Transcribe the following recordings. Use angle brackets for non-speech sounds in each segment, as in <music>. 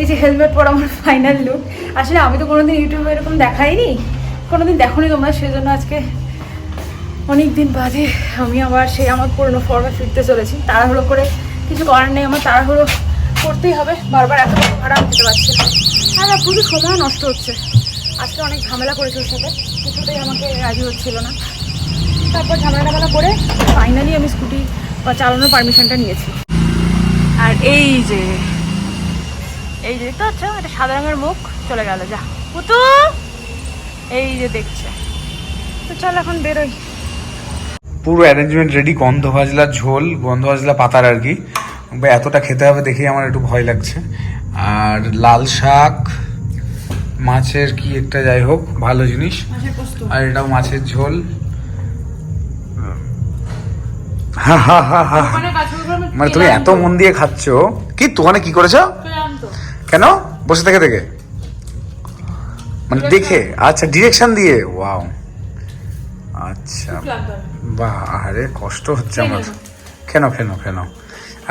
এই যে হেলমেট পরা আমার ফাইনাল লুক আসলে আমি তো কোনোদিন ইউটিউবে এরকম দেখাইনি। কোনোদিন দেখোনি তোমরা, সেজন্য আজকে অনেক দিন বাদে আমি আবার সেই আমার পুরনো ফর্মে ফিরতে চলেছি। তাড়াহুড়ো করে কিছু করার নেই, আমার তাড়াহুড়ো করতেই হবে। বারবার এত ভাড়া দিতে পারছি না। প্রচুর সময় নষ্ট হচ্ছে। আজকে অনেক ঝামেলা করেছে ওর সাথে। কিছুতেই আমাকে রাজি হচ্ছিল না। তারপর ঝামেলা টামেলা করে ফাইনালি আমি স্কুটি বা চালানোর পারমিশনটা নিয়েছি। আর এই যে এই যে দেখতে পাচ্ছ? একটা সাদা রঙের মুখ। চলে গেল যা। পুতু! এই যে দেখছে। তো চল এখন বেরোই। পুরো অ্যারেঞ্জমেন্ট রেডি গন্ধ ভাজলা ঝোল গন্ধ ভাজলা পাতার আর কি। বা এতটা খেতে হবে দেখেই আমার একটু ভয় লাগছে। আর লাল শাক মাছের কি একটা যাই হোক ভালো জিনিস। আর এটাও মাছের ঝোল। হা হা হা হা। ওখানে গাছগুলো আমি মানে তুমি এত মন দিয়ে খাচ্ছ? কি তোখানে কি করেছ? কেন? বসে থেকে দেখে। মানে দেখে। আচ্ছা ডিরেকশন দিয়ে। ওয়াও আচ্ছা। বাহ আরে কষ্ট হচ্ছে আমার। কেন কেন কেন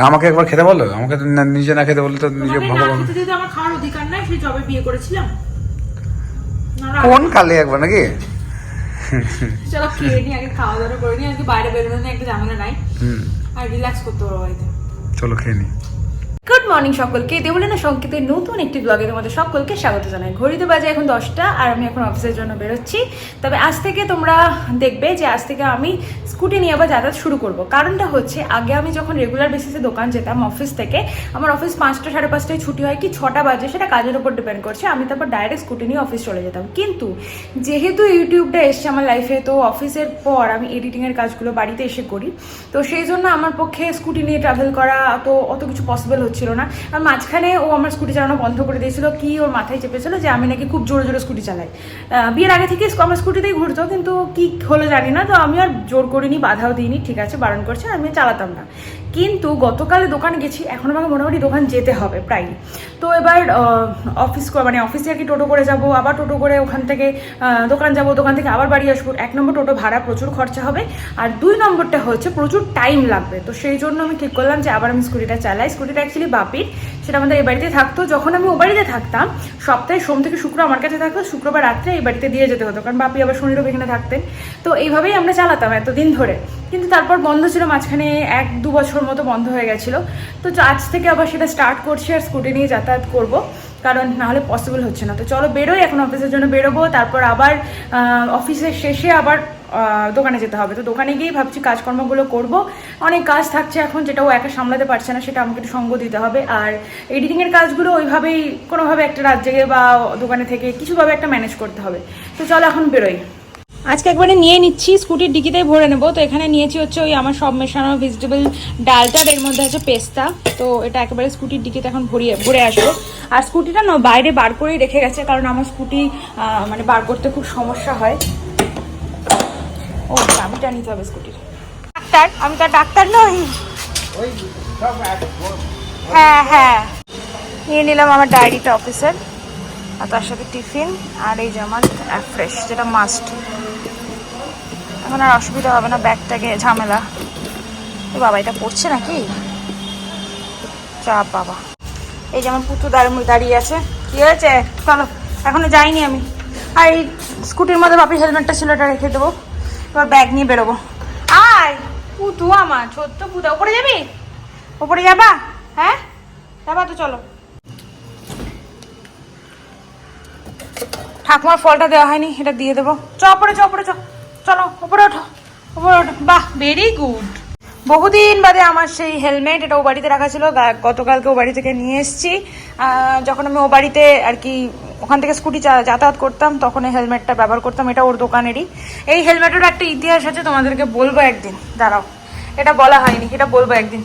আমাকে একবার খেতে বলো? আমাকে তো নিজে না খেতে বললে তো নিজে ভগবান আমার খাওয়ার অধিকার নাই সেই জবে বিয়ে করেছিলাম। কোন কালে একবার নাকি? চলো খেয়ে নি আগে খাওয়া দাওয়া করে নি আজকে বাইরে বেরোনো একটা ঝামেলা নাই। আর রিল্যাক্স করতে পারব চলো খেয়ে নি গুড মর্নিং সকলকে। দেবলিনা সংকেতের নতুন একটি ব্লগে তোমাদের সকলকে স্বাগত জানাই। ঘড়িতে বাজে এখন দশটা আর আমি এখন অফিসের জন্য বেরোচ্ছি। তবে আজ থেকে তোমরা দেখবে যে আজ থেকে আমি স্কুটি নিয়ে আবার যাতায়াত শুরু করব। কারণটা হচ্ছে, আগে আমি যখন রেগুলার বেসিসে দোকান যেতাম অফিস থেকে, আমার অফিস পাঁচটা সাড়ে পাঁচটায় ছুটি হয় কি ছটা বাজে সেটা কাজের উপর ডিপেন্ড করছে। আমি তারপর ডাইরেক্ট স্কুটি নিয়ে অফিস চলে যেতাম। কিন্তু যেহেতু ইউটিউবটা এসছে আমার লাইফে তো অফিসের পর আমি এডিটিংয়ের কাজগুলো বাড়িতে এসে করি। তো সেই জন্য আমার পক্ষে স্কুটি নিয়ে ট্রাভেল করা তো অত কিছু পসিবল হচ্ছিল না। আর মাঝখানে ও আমার স্কুটি চালানো বন্ধ করে দিয়েছিল। কি ওর মাথায় চেপেছিল যে আমি নাকি খুব জোরে জোরে স্কুটি চালাই। বিয়ের আগে থেকে আমার স্কুটিতেই ঘুরতো, কিন্তু কি হলো জানি না। তো আমি আর জোর করিনি, বাধাও দিইনি, ঠিক আছে, বারণ করছে, আমি চালাতাম না। কিন্তু গতকালে দোকানে গেছি, এখন আমাকে মোটামুটি দোকান যেতে হবে, প্রায়। তো এবার অফিস মানে অফিসে আর কি টোটো করে যাব, আবার টোটো করে ওখান থেকে দোকান যাব, দোকান থেকে আবার বাড়ি আসব। এক নম্বর টোটো ভাড়া প্রচুর খরচা হবে, আর দুই নম্বরটা হচ্ছে প্রচুর টাইম লাগবে। তো সেই জন্য আমি ঠিক করলাম যে আবার আমি স্কুটিটা চালাই। স্কুটিটা অ্যাকচুয়ালি বাপির, সেটা আমাদের এই বাড়িতে থাকতো। যখন আমি ও বাড়িতে থাকতাম, সপ্তাহে সোম থেকে শুক্র আমার কাছে থাকতো, শুক্রবার রাত্রে এই বাড়িতে দিয়ে যেতে হতো, কারণ বাপি আবার শনিরও এখানে থাকতেন। তো এইভাবেই আমরা চালাতাম এতদিন ধরে। কিন্তু তারপর বন্ধ ছিল, মাঝখানে এক দু বছর মতো বন্ধ হয়ে গেছিল। তো আজ থেকে আবার সেটা স্টার্ট করছি আর স্কুটি নিয়ে যাতায়াত করব, কারণ নাহলে পসিবল হচ্ছে না। তো চলো বেরোই, এখন অফিসের জন্য বেরোবো, তারপর আবার অফিসের শেষে আবার দোকানে যেতে হবে। তো দোকানে গিয়েই ভাবছি কাজকর্মগুলো করব। অনেক কাজ থাকছে এখন, যেটা ও একা সামলাতে পারছে না, সেটা আমাকে একটু সঙ্গ দিতে হবে। আর এডিটিংয়ের কাজগুলো ওইভাবেই কোনোভাবে একটা রাত জেগে বা দোকানে থেকে কিছুভাবে একটা ম্যানেজ করতে হবে। তো চলো এখন বেরোই। আজকে একবারে নিয়ে নিচ্ছি, স্কুটির ডিকিতেই ভরে নেব। তো এখানে নিয়েছি হচ্ছে ওই আমার সব মেশানো ভেজিটেবল ডালটার এর মধ্যে আছে পেস্তা। তো এটা একেবারে স্কুটির ডিকিতে এখন ভরিয়ে, ভরে আসব। আর স্কুটিটা না বাইরে বার করেই রেখে গেছে, কারণ আমার স্কুটি মানে বার করতে খুব সমস্যা হয়। ও চাবিটা নিতে হবে স্কুটির। ডাক্তার, আমি তো ডাক্তার নই। হ্যাঁ হ্যাঁ। নিয়ে নিলাম আমার ডায়েরিটা অফিসের। আর তার সাথে টিফিন আর এই যে আমার ফ্রেশ যেটা মাস্ট এখন আর অসুবিধা হবে না ব্যাগটাকে ঝামেলা। বাবা, এটা পড়ছে নাকি? চাপ বাবা। এই যে আমার পুতু দাঁড়িয়ে আছে। কি হয়েছে? চলো, এখনও যাইনি আমি। আর এই স্কুটির মধ্যে বাপির হেলমেটটা ছিল ওটা রেখে দেবো। এবার ব্যাগ নিয়ে বেরোবো। আয়! পুতু আমার, ছোট্ট পুতু। ওপরে যাবি? ওপরে যাবা? হ্যাঁ? যাবা তো চলো। ঠাকুমার ফলটা দেওয়া হয়নি, এটা দিয়ে দেবো। চ, ওপরে চ ওপরে চ। চলো, ওপরে ওঠো ওপরে ওঠো। বাহ ভেরি গুড বহুদিন বাদে আমার সেই হেলমেট এটা ও বাড়িতে রাখা ছিল গতকালকে ও বাড়ি থেকে নিয়ে এসেছি। যখন আমি ও বাড়িতে আর কি ওখান থেকে স্কুটি যাতায়াত করতাম, তখন এই হেলমেটটা ব্যবহার করতাম, এটা ওর দোকানেরই। এই হেলমেটের একটা ইতিহাস আছে, তোমাদেরকে বলব একদিন। দাঁড়াও, এটা বলা হয়নি, এটা বলব একদিন।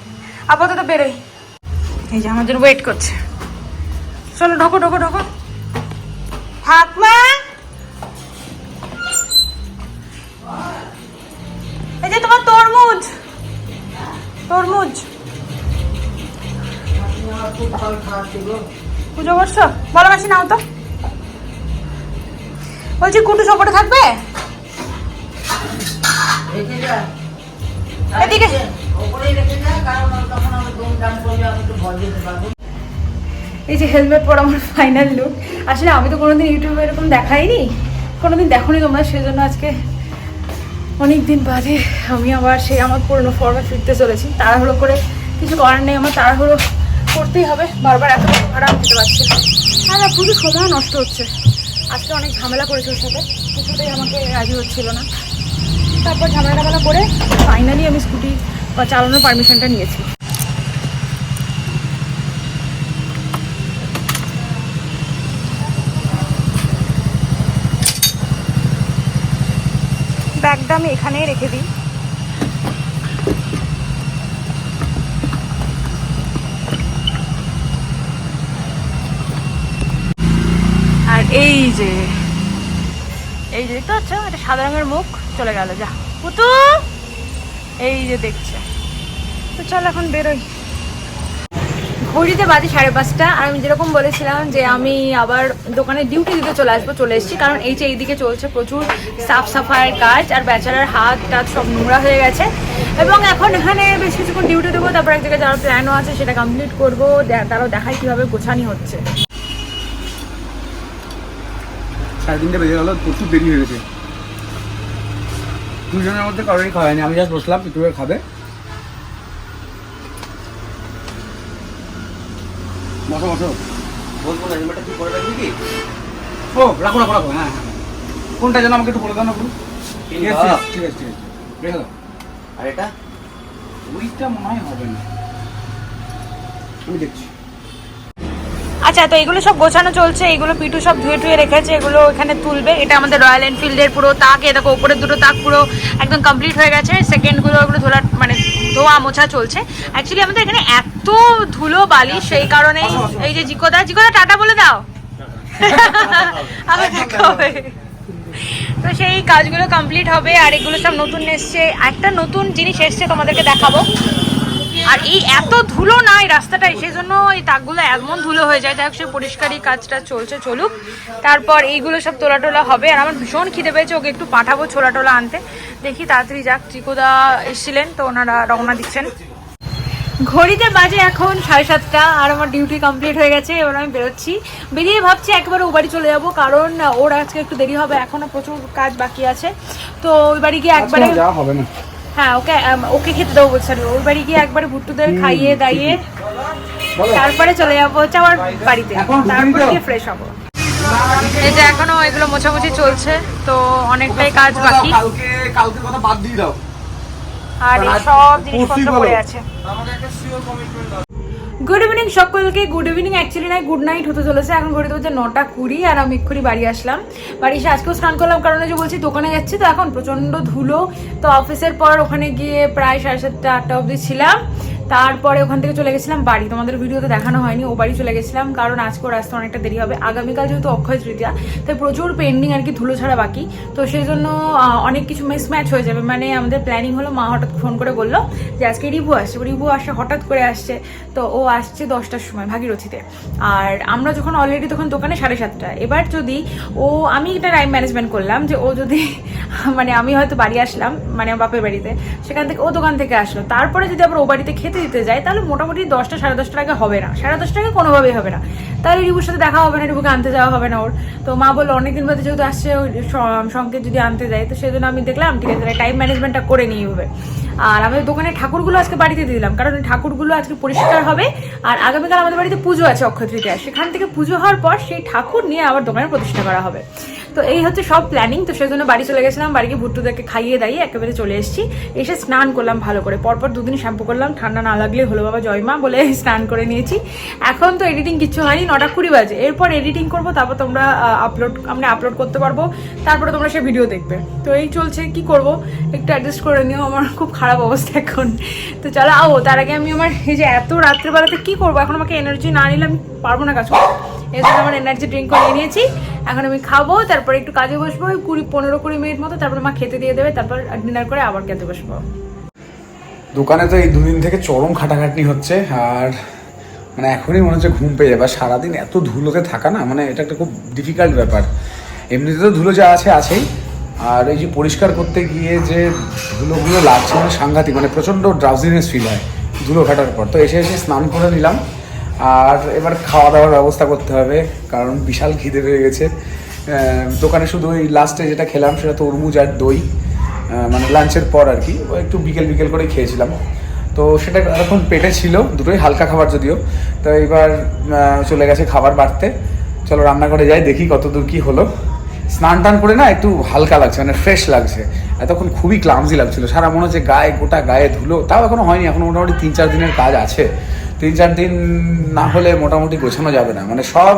আপাতত বেরোই। এই যে আমাদের ওয়েট করছে। চলো, ঢোকো ঢোকো ঢোকো। ঠাকমা এই যে তোমার তরমুজ তরমুজ পুজো করছ বলো মাসি নাও তো বলছি কুটু সপটে থাকবে এদিকে এই যে হেলমেট পরা আমার ফাইনাল লুক আসলে আমি তো কোনোদিন ইউটিউবে এরকম দেখাইনি। কোনোদিন দেখোনি তোমরা, সেজন্য আজকে অনেক দিন বাদে আমি আবার সেই আমার পুরনো ফর্মে ফিরতে চলেছি। তাড়াহুড়ো করে কিছু করার নেই, আমার তাড়াহুড়ো করতেই হবে। বারবার এত ভাড়া দিতে পারছি না। আর প্রচুর সময় নষ্ট হচ্ছে। আজকে অনেক ঝামেলা করেছে ওর সাথে। কিছুতেই আমাকে রাজি হচ্ছিল না। তারপর ঝামেলা টামেলা করে ফাইনালি আমি স্কুটি বা চালানোর পারমিশনটা নিয়েছি। ব্যাগটা আমি এখানেই রেখে দিই। আর এই যে এই যে দেখতে পাচ্ছ? এটা সাদা রঙের মুখ। চলে গেল, যা। পুতু! এই যে দেখছে। তো চল এখন বেরোই। ঘড়িতে বাজে সাড়ে পাঁচটা, আর আমি যেরকম বলেছিলাম যে আমি আবার দোকানে ডিউটি দিতে চলে আসব, চলে এসেছি। কারণ এই যে এইদিকে চলছে প্রচুর সাফ সাফাইয়ের কাজ, আর বেচারার হাত টাত সব নোংরা হয়ে গেছে। এবং এখন এখানে বেশ কিছুক্ষণ ডিউটি দেবো, তারপর এক জায়গায় যাওয়ার প্ল্যানও আছে, সেটা কমপ্লিট করব। তারাও দেখায় কীভাবে গোছানি হচ্ছে। দেরি হয়ে গেছে। দুজনের মধ্যে কারোরই খাওয়া হয়নি, আমি জাস্ট বসলাম করে খাবে। বসো বসো। বলব না হেলমেটটা তুই পরে রাখবি কি? ও রাখো রাখো রাখো হ্যাঁ হ্যাঁ। কোনটা যেন আমাকে একটু বলে দাও না একটু ঠিক আছে ঠিক আছে ঠিক আছে। রেখে দাও। আর এটা? ওইটা মনে হয় হবে না। আমি দেখছি। আচ্ছা তো এগুলো সব গোছানো চলছে এগুলো পিটু সব ধুয়ে টুয়ে রেখেছে এগুলো এখানে তুলবে। এটা আমাদের রয়্যাল এনফিল্ডের পুরো তাক এ দেখো উপরের দুটো তাক পুরো একদম কমপ্লিট হয়ে গেছে। সেকেন্ডগুলো ওগুলো ধোলা মানে ধোয়া মোছা চলছে। অ্যাকচুয়ালি আমাদের এখানে এত ধুলো বালি সেই কারণেই এই যে জিকোদা। জিকোদা টাটা বলে দাও। <laughs> আবার দেখা হবে। তো সেই কাজগুলো কমপ্লিট হবে আর এগুলো সব নতুন এসছে। একটা নতুন জিনিস এসছে তোমাদেরকে দেখাবো। আর এই এত ধুলো না এই রাস্তাটায় সেই জন্য এই তাকগুলো এমন ধুলো হয়ে যায়। যাই হোক সে পরিষ্কারই কাজটা চলছে চলুক। তারপর এইগুলো সব তোলা টোলা হবে। আর আমার ভীষণ খিদে পেয়েছে ওকে একটু পাঠাবো ছোলা টোলা আনতে। দেখি তাড়াতাড়ি যাক ত্রিকোদা এসেছিলেন তো ওনারা রওনা দিচ্ছেন। ঘড়িতে বাজে এখন সাড়ে সাতটা আর আমার ডিউটি কমপ্লিট হয়ে গেছে এবার আমি বেরোচ্ছি। বেরিয়ে ভাবছি একেবারে ও বাড়ি চলে যাব কারণ ওর আজকে একটু দেরি হবে এখনও প্রচুর কাজ বাকি আছে। তো ওই বাড়ি গিয়ে একবারে হবে না। হ্যাঁ ওকে ওকে খেতে দেবো বলছি ওর বাড়ি গিয়ে একবার ভুট্টুদের খাইয়ে দাইয়ে তারপরে চলে যাব হচ্ছে আমার বাড়িতে। তারপরে গিয়ে ফ্রেশ হব। এই যে এখনও এগুলো মোছামুছি চলছে তো অনেকটাই কাজ বাকি। কালকে কথা বাদ দিয়ে দাও। আর এই সব জিনিসপত্র। পড়ে আছে। গুড ইভিনিং সকলকে। গুড ইভিনিং অ্যাকচুয়ালি নাই গুড নাইট হতে চলেছে। এখন ঘড়িতে হচ্ছে নটা কুড়ি আর আমি এক্ষুনি বাড়ি আসলাম। বাড়ি এসে আজকেও স্নান করলাম, কারণ যে বলছি, দোকানে যাচ্ছি তো এখন প্রচণ্ড ধুলো। তো অফিসের পর ওখানে গিয়ে প্রায় সাড়ে সাতটা, আটটা অবধি ছিলাম। তারপরে ওখান থেকে চলে গেছিলাম বাড়ি। তোমাদের ভিডিওতে দেখানো হয়নি, ও বাড়ি চলে গেছিলাম, কারণ আজকে ওর আসতে অনেকটা দেরি হবে। আগামীকাল যেহেতু অক্ষয় তৃতীয়া, তাই প্রচুর পেন্ডিং আর কি ধুলো ছাড়া বাকি। তো সেই জন্য অনেক কিছু মিসম্যাচ হয়ে যাবে। মানে আমাদের প্ল্যানিং হলো, মা হঠাৎ ফোন করে বলল যে, আজকে রিভু আসছে। রিভু আসে হঠাৎ করে আসছে। তো ও আসছে দশটার সময় ভাগীরথীতে। আর আমরা যখন অলরেডি তখন দোকানে সাড়ে সাতটা এবার যদি ও, আমি একটা টাইম ম্যানেজমেন্ট করলাম যে, ও যদি মানে আমি হয়তো বাড়ি আসলাম মানে আমার বাপের বাড়িতে, সেখান থেকে ও দোকান থেকে আসলো। তারপরে যদি আবার ও বাড়িতে খেতে দিতে যায় তাহলে মোটামুটি দশটা, সাড়ে দশটার আগে হবে না। সাড়ে দশটার আগে কোনোভাবেই হবে না। তাহলে রিবুর সাথে দেখা হবে না, রিবুকে আনতে যাওয়া হবে না ওর। তো মা বলল, অনেকদিন বাদে যেহেতু আসছে সংকেত যদি আনতে যায় তো সেই জন্য আমি দেখলাম, ঠিক আছে টাইম ম্যানেজমেন্টটা করে নিই হবে আর আমাদের দোকানের ঠাকুরগুলো আজকে বাড়িতে দিয়ে দিলাম, কারণ ঠাকুরগুলো আজকে পরিষ্কার হবে, আর আগামীকাল আমাদের বাড়িতে পুজো আছে অক্ষয় তৃতীয়া সেখান থেকে পুজো হওয়ার পর সেই ঠাকুর নিয়ে আবার দোকানে প্রতিষ্ঠা করা হবে। তো এই হচ্ছে সব প্ল্যানিং তো সেই জন্য বাড়ি চলে গেছিলাম, বাড়ি গিয়ে ভুট্টুদেরকে খাইয়ে দাইয়ে একেবারে চলে এসেছি। এসে স্নান করলাম ভালো করে। পরপর দুদিন শ্যাম্পু করলাম, ঠান্ডা না লাগলে হলো বাবা জয়মা বলে <laughs> স্নান করে নিয়েছি। এখন তো এডিটিং কিছু হয়নি, নটা কুড়ি বাজে। এরপর এডিটিং করব, তারপর তোমরা আপলোড আমরা আপলোড করতে পারব। তারপরে তোমরা সে ভিডিও দেখবে। তো এই চলছে, কি করব? একটু অ্যাডজাস্ট করে নিও, আমার খুব খারাপ অবস্থা এখন। তো চলো, আও, তার আগে আমি আমার এই যে এত রাত্রেবেলাতে কি করব? এখন আমাকে এনার্জি না নিলে আমি পারব না কাজ করতে। এই আমার এনার্জি ড্রিঙ্ক করে নিয়েছি। এখন আমি খাব, তারপরে একটু কাজে বসবো, ওই কুড়ি পনেরো কুড়ি মিনিট মতো, তারপরে মা খেতে দিয়ে দেবে, তারপর ডিনার করে আবার খেতে বসবো। দোকানে তো এই দুদিন থেকে চরম খাটাখাটনি হচ্ছে, আর মানে এখনই মনে হচ্ছে ঘুম পেয়ে যাবে। আর সারাদিন এত ধুলোতে থাকা না মানে এটা একটা খুব ডিফিকাল্ট ব্যাপার। এমনিতে তো ধুলো যা আছে, আছেই। আর এই যে পরিষ্কার করতে গিয়ে যে ধুলোগুলো লাগছে মানে সাংঘাতিক মানে প্রচণ্ড ড্রাউজিনেস ফিল হয় ধুলো ঘাটার পর। তো এসে এসে স্নান করে নিলাম আর এবার খাওয়া দাওয়ার ব্যবস্থা করতে হবে, কারণ বিশাল খিদে পেয়ে গেছে। দোকানে শুধু ওই লাস্টে যেটা খেলাম সেটা তরমুজ আর দই মানে লাঞ্চের পর আর কি একটু বিকেল বিকেল করে খেয়েছিলাম। তো সেটা এখন পেটে ছিল, দুটোই হালকা খাবার যদিও, তো এবার চলে গেছে খাবার বাড়তে। চলো রান্নাঘরে যাই, দেখি কত দূর কি হলো। স্নান টান করে না একটু হালকা লাগছে মানে ফ্রেশ লাগছে। এতক্ষণ খুবই ক্লামজি লাগছিল, সারা মনে হচ্ছে গায়ে গোটা গায়ে ধুলো, তাও এখনও হয়নি, এখনও মোটামুটি তিন চার দিনের কাজ আছে। তিন চার দিন না হলে মোটামুটি গোছানো যাবে না। মানে সব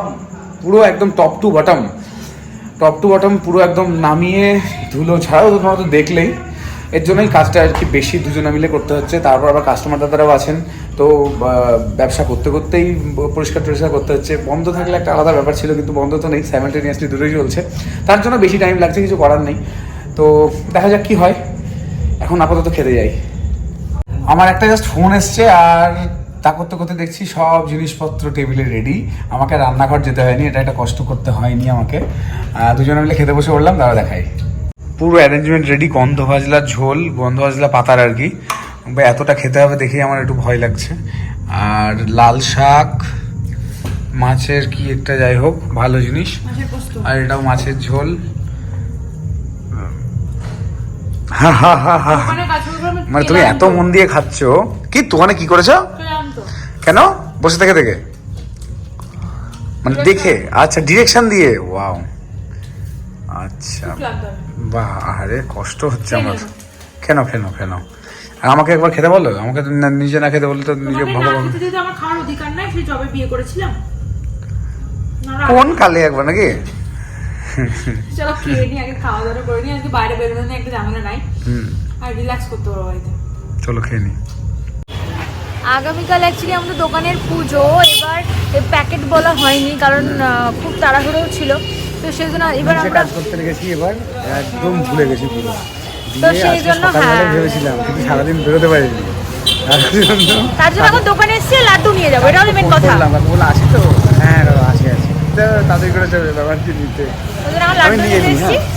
পুরো একদম top to bottom top to bottom পুরো একদম নামিয়ে ধুলো ছাড়াও তোমরা তো দেখলেই। এর জন্যই কাজটা আর কি বেশি দুজনে মিলে করতে হচ্ছে। তারপর আবার কাস্টমার দাদারাও আছেন। তো ব্যবসা করতে করতেই পরিষ্কার টরিষ্কার করতে হচ্ছে। বন্ধ থাকলে একটা আলাদা ব্যাপার ছিল, কিন্তু বন্ধ তো নেই। স্যামেলটেনিয়াসলি দুটোই চলছে। তার জন্য বেশি টাইম লাগছে, কিছু করার নেই। তো, দেখা যাক কি হয়। এখন আপাতত খেতে যাই। আমার একটা জাস্ট ফোন এসছে, আর তা করতে করতে দেখছি সব জিনিসপত্র টেবিলে রেডি আমাকে রান্নাঘর যেতে হয়নি এটা একটা কষ্ট করতে হয়নি আমাকে। দুজনে মিলে খেতে বসে পড়লাম তারা দেখাই। পুরো অ্যারেঞ্জমেন্ট রেডি গন্ধ ভাজলা ঝোল গন্ধ ভাজলা পাতার আর কি। বা এতটা খেতে হবে দেখেই আমার একটু ভয় লাগছে। আর লাল শাক মাছের কি একটা যাই হোক ভালো জিনিস। আর এটাও মাছের ঝোল। হা হা হা হা মানে তুমি এত মন দিয়ে খাচ্ছ। কি দোকানে কি করেছ? কেন? বসে থেকে থেকে মানে দেখে আচ্ছা ডিরেকশন দিয়ে। ওয়াও আচ্ছা। বাহ আরে কষ্ট হচ্ছে আমার। কেন কেন কেন আর আমাকে একবার খেতে বলো? আমাকে তো নিজে না খেতে বললে তো নিজে ভালো না খেতে আমার খাওয়ার অধিকার নাই সেই জবে বিয়ে করেছিলাম। না, না, কোন কালে একবার নাকি? চলো খেয়ে নি আগে খাওয়া দাওয়া করে নি আজকে বাইরে বেরোনো নিয়ে একটা ঝামেলা নাই। আর রিল্যাক্স করতে পারব বাড়িতে। চলো খেয়ে নি আগামীকাল অ্যাকচুয়ালি আমাদের দোকানের পুজো এবার প্যাকেট বলা হয়নি কারণ খুব তাড়াহুড়ো ছিল। তো সেই জন্য এবার আমরা কাজ করতে গেছি এবার একদম ভুলে গেছি পুরো। তো সেই জন্য হ্যাঁ। ভেবেছিলাম কিন্তু সারাদিন বেরোতে পারিনি। তার জন্য তার জন্য এখন দোকানে এসেছি লাড্ডু নিয়ে যাব এটা হলো মেন কথা। বলল আসি তো? হ্যাঁ দাদা আসি আসি তো তাদের করে চলে এলাম আর কি নিতে আমি লাড্ডু নিয়ে নিই,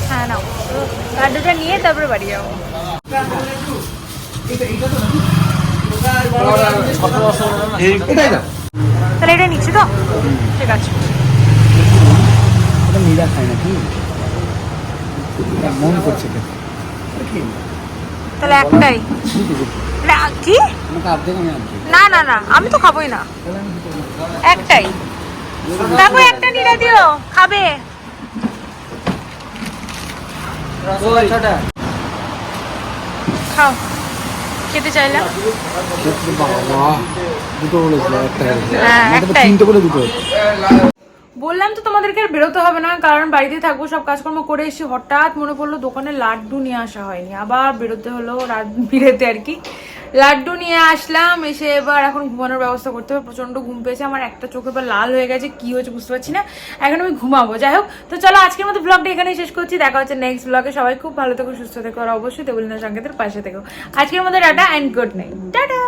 হ্যাঁ। নাও। তো লাড্ডুটা নিয়ে তারপরে বাড়ি যাব। এটাই তাহলে এটা নিচ্ছি তো ঠিক আছে। এটা মীরা খায় নাকি? মন করছে তাহলে একটাই। না, কি? আমি না না না আমি তো খাবোই না। একটাই। দেখো একটা নিয়ে দিও খাবে। খাও। খেতে চাইলাম হ্যাঁ, বললাম তো তোমাদেরকে আর বেরোতে হবে না কারণ বাড়িতে থাকব সব কাজকর্ম করে এসে হঠাৎ মনে পড়ল দোকানে লাড্ডু নিয়ে আসা হয়নি। আবার বেরোতে হলো রাত বিরেতে আর কি। লাড্ডু নিয়ে আসলাম, এসে এবার এখন ঘুমানোর ব্যবস্থা করতে হবে। প্রচণ্ড ঘুম পেয়েছে, আমার একটা চোখ এবার লাল হয়ে গেছে, কি হয়েছে বুঝতে পারছি না। এখন আমি ঘুমাবো। যাই হোক, তো চলো আজকের মতো ব্লগটা এখানেই শেষ করছি। দেখা হচ্ছে নেক্সট ব্লগে সবাই খুব ভালো থেকো, সুস্থ থেকো, আর অবশ্যই দেবলিনা সংকেতের পাশে থেকো। আজকের মতো tata and good night tata!